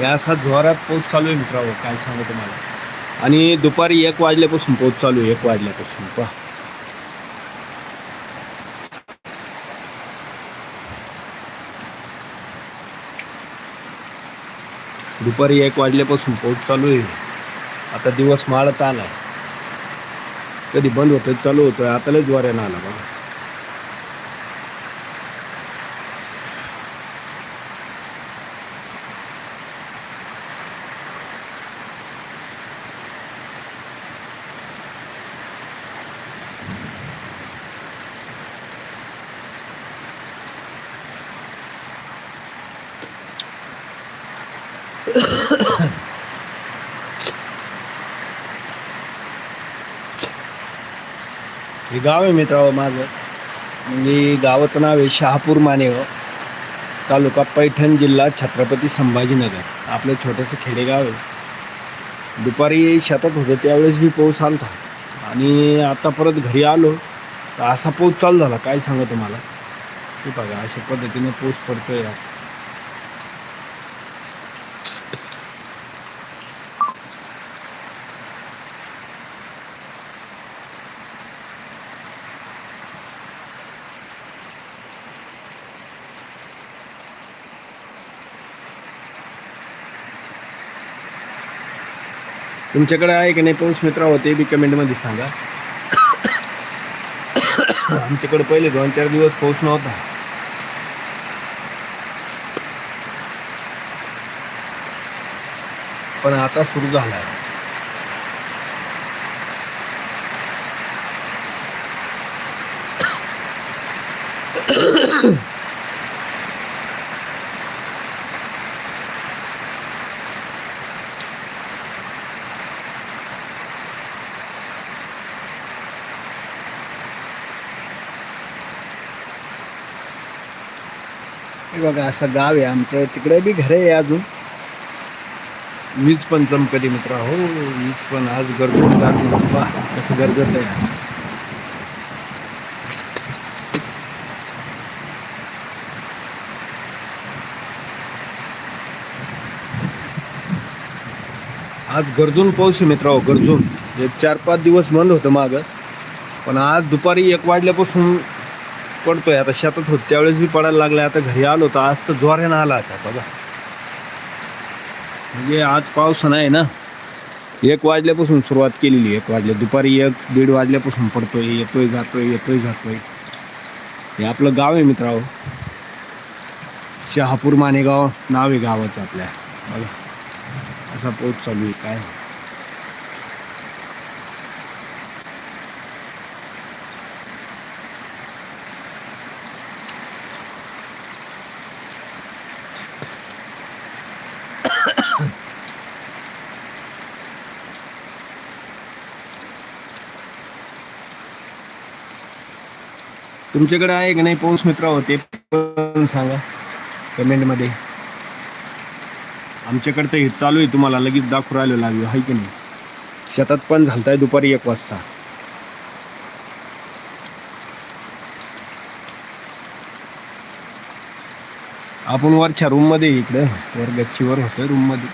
या असा जोरात पाऊस चालू आहे मित्रांनो काय सांगू तुम्हाला. आणि दुपारी एक वाजल्यापासून पाऊस चालू आहे एक वाजल्यापासून. पहा. दुपारी एक वाजल्यापासून पाऊस चालू आहे. आता दिवस माळत आला कधी बंद होतं चालू होतं आता लय ज्वाऱ्यानं आला बघा. हे गाव आहे मित्रांनो माझं. म्हणजे गावाचं नाव आहे शहापूर मानेव तालुका पैठण जिल्हा छत्रपती संभाजीनगर. आपलं छोटंसं खेडेगाव आहे. दुपारी शेतात होतं त्यावेळेस मी पाऊस आलता. आणि आता परत घरी आलो तर असा पाऊस चालू झाला. काय सांगा तुम्हाला? ते बघा अशा पद्धतीने पाऊस पडतो यार. तुमच्याकडे आहे की नाही पाऊस मित्र होते बी कमेंटमध्ये सांगा. आमच्याकडे पहिले दोन चार दिवस पाऊस नव्हता. पण आता सुरू झालाय. हे बघा असं गाव आहे आमचं. तिकडे बी घर आहे अजून. वीज पण चमकते मित्र. हो वीज पण आज गरजून लागली. बाबा कसं गरजत आहे आज गरजून पाऊस आहे मित्रांनो हो, गरजून. एक चार पाच दिवस बंद होतं मागं. पण आज दुपारी एक वाजल्यापासून पडतोय. आता शेतात होत त्यावेळेस बी पडायला लागलाय. आता घरी आलो तर आज तर ज्वाऱ्यानं आला आता बघा. म्हणजे आज पाऊस नाही ना. एक वाजल्यापासून सुरुवात केलेली एक वाजल्या दुपारी एक दीड वाजल्यापासून पडतोय. येतोय जातोय येतोय जातोय. हे आपलं गाव आहे मित्रांनो. शहापूर मानेगाव नाव आहे गावाचं आपल्या. बघा. असा पाऊस चालू आहे. काय? तुमच्याकडे आहे की नाही पाऊस मित्र होते पण सांगा कमेंटमध्ये. आमच्याकडे तर हे चालू आहे तुम्हाला लगेच दाखवू राहिलो लागलो आहे की नाही? शेतात पण झालताय दुपारी एक वाजता. आपण वरच्या रूममध्ये इकडं इकडे. वर गच्चीवर होतोय रूममध्ये.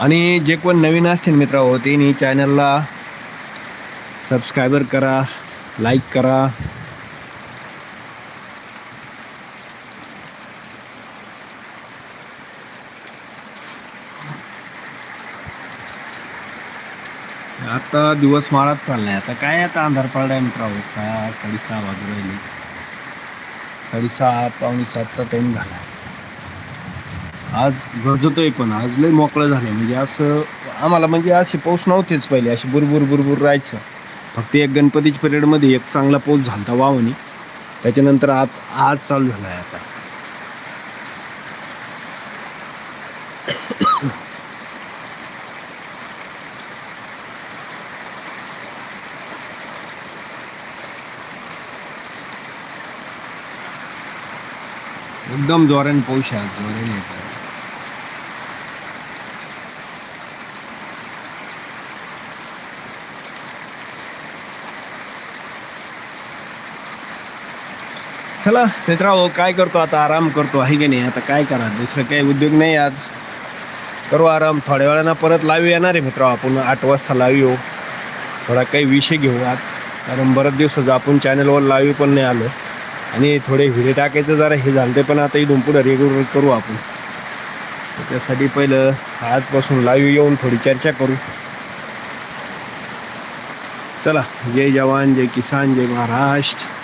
आणि जे कोण नवीन असतील मित्र हो त्यांनी चॅनलला सबस्क्रायबर करा लाईक करा. आता दिवस माळात चाललाय. आता काय आता अंधार पडलाय मित्रांनो हो, सहा साडेसहा वाजू राहिले. साडेसहा पावणे सातचा टाईम झाला. आज गरजतोय पण. आज लय मोकळं झालंय. म्हणजे असं आम्हाला म्हणजे असे पाऊस नव्हतेच पहिले. असे बुरबुर बुरबुर राहायचं. फक्त एक गणपतीच्या पिरियडमध्ये एक चांगला पाऊस झाला होता वावणी. त्याच्यानंतर आज आज चालू झाला आहे आता. एकदम जोराने पाऊस आहे जोराने येत आहे चला मित्रांनो काय करतो आता? आराम करतो आहे की नाही? आता काय करा? दुसरं काही उद्योग नाही आज. करू आराम. थोड्या वेळानं परत लावी येणार आहे मित्र आपण आठ वाजता लावी येऊ. थोडा काही विषय घेऊ आज. कारण बरेच दिवस आपण चॅनलवर लावी पण नाही आलो. आणि थोडे हिरे टाकायचं जरा हे झालं ते पण आता इथून पुढं रेग्युलर करू आपण. त्यासाठी पहिलं आजपासून लाईव्ह येऊन थोडी चर्चा करू. चला जय जवान जय किसान जय महाराष्ट्र.